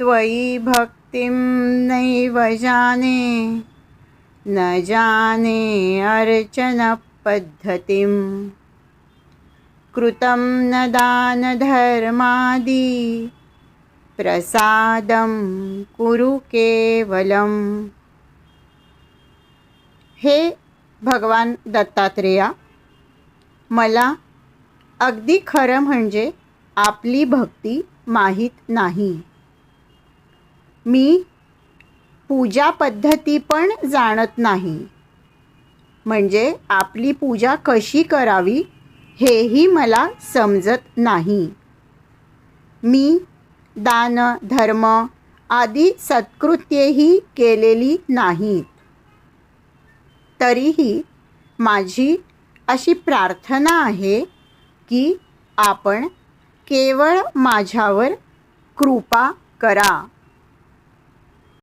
त्वयि भक्तिं नैव जाने न जाने अर्चनपद्धतिं कृतं न दानधर्मादि प्रसादं कुरु केवलम। हे भगवान दत्तात्रेया मला अगदी खरं म्हणजे आपली भक्ती माहीत नाही. मी पूजा पद्धती पण जाणत नाही. म्हणजे आपली पूजा कशी करावी हेही मला समजत नाही. मी दान धर्म आदी सत्कृत्येही केलेली नाहीत. तरीही माझी अशी प्रार्थना आहे की आपण केवळ माझ्यावर कृपा करा.